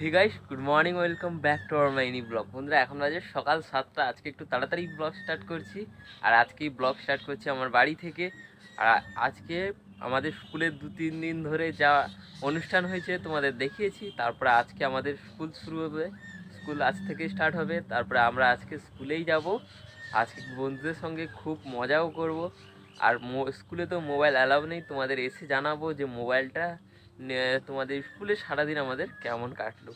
Hey guys good morning welcome back to our মাইনি blog বন্ধুরা, এখন বাজে সকাল সাতটা, আজকে একটু তাড়াতাড়ি ব্লগ স্টার্ট করছি। আর আজকেই ব্লগ স্টার্ট করছি আমার বাড়ি থেকে। আর আজকে আমাদের স্কুলে দু তিন দিন ধরে যা অনুষ্ঠান হয়েছে তোমাদের দেখিয়েছি। তারপরে আজকে আমাদের স্কুল শুরু হবে। স্কুল আজ থেকে স্টার্ট হবে। তারপরে আমরা আজকে স্কুলেই যাব। আজকে বন্ধুদের সঙ্গে খুব মজাও করব। আর স্কুলে তো মোবাইল অ্যালাউ নেই। তোমাদের এসে জানাব যে মোবাইলটা তোমাদের স্কুলে সারাদিন আমাদের কেমন কাটলো?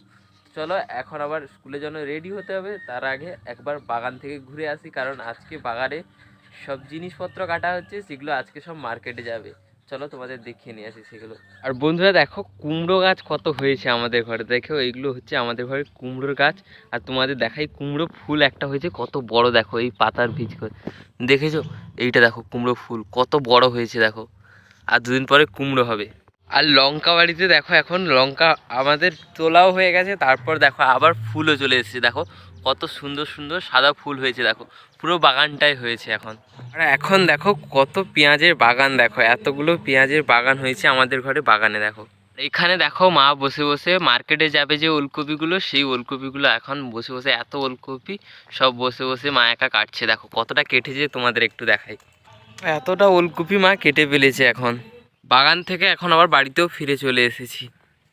চলো, এখন আবার স্কুলের জন্য রেডি হতে হবে, তার আগে একবার বাগান থেকে ঘুরে আসি, কারণ আজকে বাগানে সব জিনিসপত্র কাটা হচ্ছে, সেগুলো আজকে সব মার্কেটে যাবে। চলো, তোমাদের দেখিয়ে নিয়ে আসি সেগুলো। আর বন্ধুরা, দেখো, কুমড়ো গাছ কত হয়েছে আমাদের ঘরে। দেখো, এইগুলো হচ্ছে আমাদের ঘরে কুমড়োর গাছ। আর তোমাদের দেখাই, কুমড়ো ফুল একটা হয়েছে, কত বড়, দেখো, এই পাতার ভিজ করে। দেখেছ? এইটা দেখো, কুমড়ো ফুল, কত বড় হয়েছে, দেখো। আর দুদিন পরে কুমড়ো হবে। আর লঙ্কা বাড়িতে দেখো এখন লঙ্কা আমাদের তোলাও হয়ে গেছে, তারপর দেখো আবার ফুলও চলে এসেছে, দেখো কত সুন্দর সুন্দর সাদা ফুল হয়েছে, দেখো পুরো বাগানটাই হয়েছে এখন। আর এখন দেখো কত পেঁয়াজের বাগান, দেখো এতগুলো পেঁয়াজের বাগান হয়েছে আমাদের ঘরে বাগানে, দেখো। এখানে দেখো মা বসে বসে মার্কেটে যাবে যে ওলকপিগুলো, সেই ওলকপিগুলো এখন বসে বসে, এত ওলকপি সব বসে বসে মা একা কাটছে, দেখো কতটা কেটেছে তোমাদের একটু দেখাই। এতটা ওলকপি মা কেটে ফেলেছে এখন। বাগান থেকে এখন আবার বাড়িতেও ফিরে চলে এসেছি।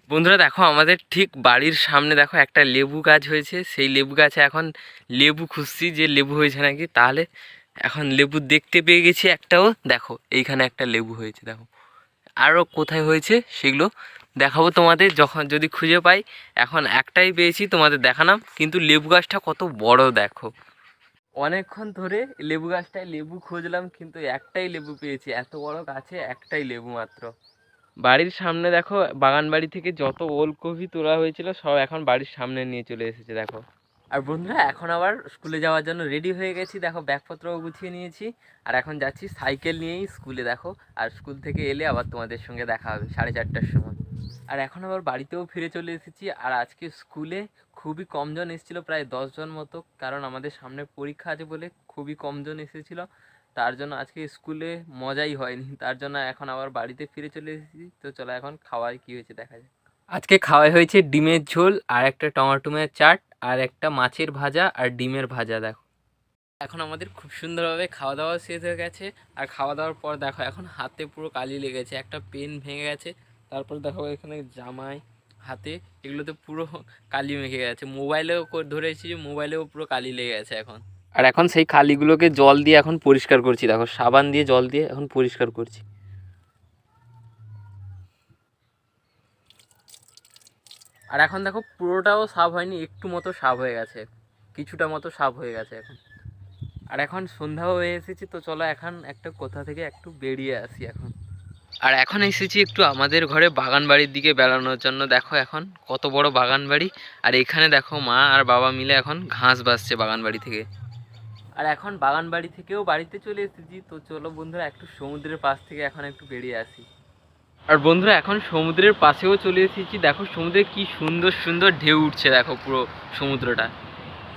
বন্ধুরা দেখো, আমাদের ঠিক বাড়ির সামনে দেখো একটা লেবু গাছ হয়েছে। সেই লেবু গাছে এখন লেবু খুঁজছি যে লেবু হয়েছে নাকি। তাহলে এখন লেবু দেখতে পেয়ে গেছি একটাও। দেখো, এইখানে একটা লেবু হয়েছে, দেখো। আরও কোথায় হয়েছে সেগুলো দেখাবো তোমাদের। যখন যদি খুঁজে পাই, এখন একটাই পেয়েছি, তোমাদের দেখালাম। কিন্তু লেবু গাছটা কত বড়, দেখো। অনেকক্ষণ ধরে লেবু গাছটায় লেবু খুঁজলাম, কিন্তু একটাই লেবু পেয়েছি। এত বড় গাছে একটাই লেবু মাত্র। বাড়ির সামনে দেখো, বাগান বাড়ি থেকে যত ওলকপি তোলা হয়েছিল, সব এখন বাড়ির সামনে নিয়ে চলে এসেছে, দেখো। আর বন্ধুরা, এখন আবার স্কুলে যাওয়ার জন্য রেডি হয়ে গেছি। দেখো, ব্যাগপত্রও গুছিয়ে নিয়েছি। আর এখন যাচ্ছি সাইকেল নিয়েই স্কুলে, দেখো। আর স্কুল থেকে এলে আবার তোমাদের সঙ্গে দেখা হবে, সাড়ে চারটার সময়। আর এখন আবার বাড়িতেও ফিরে চলে এসেছি। আর আজকে স্কুলে খুবই কমজন এসেছিল, প্রায় দশজন মতো। কারণ আমাদের সামনে পরীক্ষা আছে বলে খুবই কমজন এসেছিল। তার জন্য আজকে স্কুলে মজাই হয়নি। তার জন্য এখন আবার বাড়িতে ফিরে চলে এসেছি। তো চলো এখন খাওয়ায় কী হয়েছে দেখা যাক। আজকে খাওয়াই হয়েছে ডিমের ঝোল, আর একটা টমাটোমের চাট, আর একটা মাছের ভাজা, আর ডিমের ভাজা, দেখো। এখন আমাদের খুব সুন্দরভাবে খাওয়া দাওয়া শেষ হয়ে গেছে। আর খাওয়া দাওয়ার পর দেখো, এখন হাতে পুরো কালি লেগেছে। একটা পেন ভেঙে গেছে। তারপর দেখো এখানে জামায় হাতে এগুলোতে পুরো কালি মেখে গেছে। মোবাইলেও ধরেছি যে মোবাইলেও পুরো কালি লেগে গেছে এখন। আর এখন সেই কালিগুলোকে জল দিয়ে এখন পরিষ্কার করছি। দেখো সাবান দিয়ে জল দিয়ে এখন পরিষ্কার করছি। আর এখন দেখো পুরোটাও সাফ হয়নি একটু মতো সাফ হয়ে গেছে। কিছুটা মতো সাফ হয়ে গেছে এখন। আর এখন সন্ধ্যাও হয়ে এসেছি তো চলো এখন একটা কোথা থেকে একটু বেরিয়ে আসি এখন। আর এখন এসেছি একটু আমাদের ঘরে বাগান বাড়ির দিকে বেড়ানোর জন্য। দেখো এখন কত বড় বাগান বাড়ি আর এখানে দেখো মা আর বাবা মিলে এখন ঘাস বাসছে বাগান বাড়ি থেকে। আর এখন বাগান বাড়ি থেকেও বাড়িতে চলে এসেছি। তো চলো বন্ধুরা, একটু সমুদ্রের পাশ থেকে এখন একটু বেরিয়ে আসি। আর বন্ধুরা, এখন সমুদ্রের পাশেও চলে এসেছি। দেখো সমুদ্রে কি সুন্দর সুন্দর ঢেউ উঠছে, দেখো পুরো সমুদ্রটা।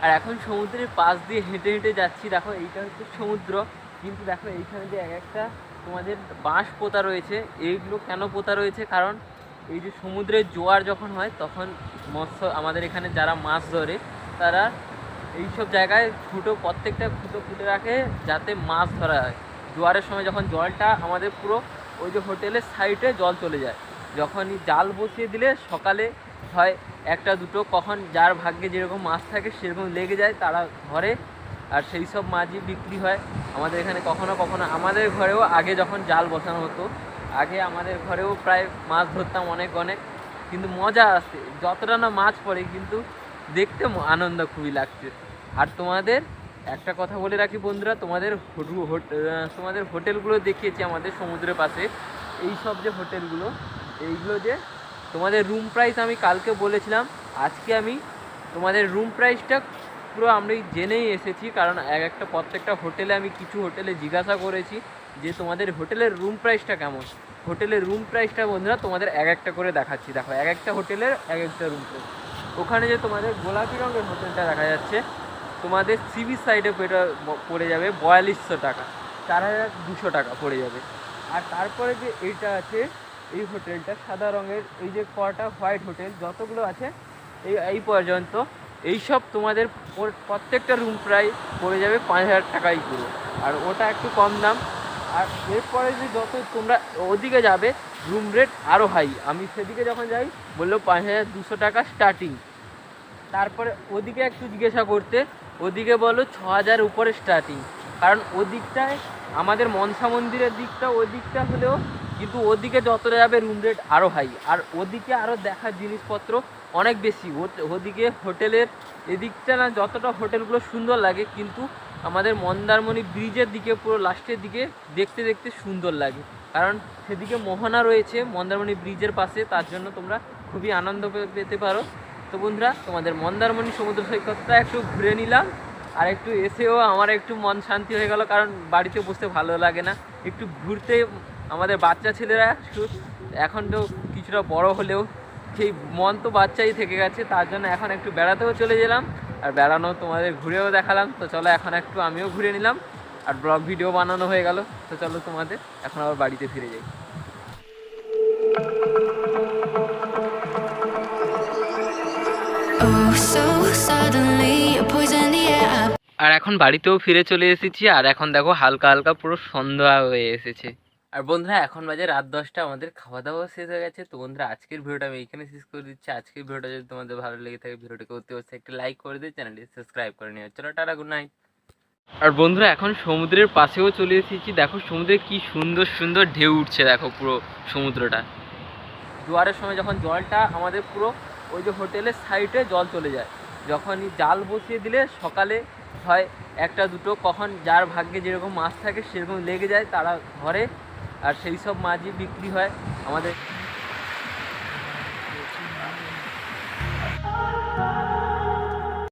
আর এখন সমুদ্রের পাশ দিয়ে হেঁটে হেঁটে যাচ্ছি। দেখো এইটা হচ্ছে সমুদ্র। কিন্তু দেখো এইখানে যে এক একটা তোমাদের বাঁশ পোতা রয়েছে। এইগুলো কেন পোতা রয়েছে? কারণ এই যে সমুদ্রের জোয়ার যখন হয়, তখন মৎস্য আমাদের এখানে যারা মাছ ধরে, তারা এইসব জায়গায় ফুটো, প্রত্যেকটা ফুটো ফুটে রাখে যাতে মাছ ধরা হয়। জোয়ারের সময় যখন জলটা আমাদের পুরো ওই যে হোটেলের সাইডে জল চলে যায়। যখনই জাল বসিয়ে দিলে সকালে হয় একটা দুটো, কখন যার ভাগ্যে যেরকম মাছ থাকে সেরকম লেগে যায়, তারা ধরে আর সেই সব মাছই বিক্রি হয়। আমাদের এখানে কখনো কখনো আমাদের ঘরেও আগে যখন জাল বসানো হতো, আগে আমাদের ঘরেও প্রায় মাছ ধরতাম অনেক অনেক। কিন্তু মজা আসছে যতটা না মাছ পড়ে, কিন্তু দেখতে আনন্দ খুবই লাগছে। আর তোমাদের, একটা কথা বলে রাখি বন্ধুরা, তোমাদের তোমাদের হোটেলগুলো দেখিয়েছি আমাদের সমুদ্রের পাশে। এই সব যে হোটেলগুলো, এইগুলো যে তোমাদের রুম প্রাইস আমি কালকে বলেছিলাম, আজকে আমি তোমাদের রুম প্রাইসটা পুরো আমি জেনেই এসেছি, কারণ এক একটা প্রত্যেকটা হোটেলে আমি কিছু হোটেলে জিজ্ঞাসা করেছি যে তোমাদের হোটেলের রুম প্রাইসটা কেমন? হোটেলের রুম প্রাইসটা বন্ধুরা তোমাদের এক একটা করে দেখাচ্ছি। দেখো, এক একটা হোটেলের এক একটা রুম প্রাইস ওখানে যে তোমাদের গোলাপি রঙের হোটেলটা দেখা যাচ্ছে, তোমাদের সিবি সাইডে পড়ে যাবে বয়াল্লিশশো টাকা। চার হাজার দুশো টাকা পড়ে যাবে। আর তারপরে যে এইটা আছে, এই হোটেলটা সাদা রঙের, এই যে কটা হোয়াইট হোটেল যতগুলো আছে, এই এই পর্যন্ত এইসব তোমাদের প্রত্যেকটা রুম প্রায় পড়ে যাবে পাঁচ হাজার টাকাই পুরো। আর ওটা একটু কম দাম। আর এরপরে যে যত তোমরা ওদিকে যাবে রুম রেট আরও হাই আমি সেদিকে যখন যাই, বলল পাঁচ হাজার দুশো টাকা স্টার্টিং তারপরে ওদিকে একটু জিজ্ঞাসা করতে, ওদিকে বলো ছ হাজার উপরে স্টার্টিং কারণ ওদিকটায় আমাদের মনসা মন্দিরের দিকটা ওই দিকটা হলেও কিন্তু ওদিকে যতটা যাবে রুম রেট আরও হাই আর ওদিকে আরও দেখার জিনিসপত্র অনেক বেশি। ওদিকে হোটেলের এদিকটা না যতটা হোটেলগুলো সুন্দর লাগে, কিন্তু আমাদের মন্দারমণি ব্রিজের দিকে, পুরো লাস্টের দিকে দেখতে দেখতে সুন্দর লাগে। কারণ সেদিকে মোহনা রয়েছে মন্দারমণি ব্রিজের পাশে, তার জন্য তোমরা খুবই আনন্দ পেতে পারো। তো বন্ধুরা, তোমাদের মন্দারমণি সমুদ্র সৈকতটা একটু ঘুরে নিলাম, আর একটু এসেও আমার একটু মন শান্তি হয়ে গেল, কারণ বাড়িতে বসতে ভালো লাগে না। একটু ঘুরতে আমাদের বাচ্চা ছেলেরা এখন তো কিছুটা বড় হলেও সেই মন তো বাচ্চাই থেকে গেছে তার জন্য এখন একটু বেড়াতেও চলে গেলাম। আর বেড়ানো তোমাদের ঘুরেও দেখালাম তো চলো এখন একটু আমিও ঘুরে নিলাম। আর ব্লগ ভিডিও বানানো হয়ে গেল তো চলো তোমাদের এখন আবার বাড়িতে ফিরে যাই। Oh, আর এখন বাড়িতেও ফিরে চলে এসেছি আর এখন দেখো হালকা হালকা পুরো সন্ধ্যা হয়ে এসেছে। আর বন্ধুরা এখন বাজে রাত দশটা আমাদের খাওয়া দাওয়া শেষ হয়ে গেছে। তো বন্ধুরা আজকের ভিডিওটা আমি এখানে শেষ করে দিচ্ছি। আজকের ভিডিওটা যদি তোমাদের ভালো লেগে থাকে ভিডিওটাকে অতি অবশ্যই একটা লাইক করে দিয়ে চ্যানেলটি সাবস্ক্রাইব করে নিও। চলো টাটা গুড নাইট আর বন্ধুরা এখন সমুদ্রের পাশেও চলে এসেছি। দেখো সমুদ্রে কি সুন্দর সুন্দর ঢেউ উঠছে দেখো পুরো সমুদ্রটা। জোয়ারের সময় যখন জলটা আমাদের পুরো ওই যে হোটেলের সাইডে জল চলে যায় যখনই জাল বসিয়ে দিলে সকালে হয় একটা দুটো কখন যার ভাগ্যে যেরকম মাছ থাকে সেরকম লেগে যায় তারা ধরে আর সেই সব মাছই বিক্রি হয় আমাদের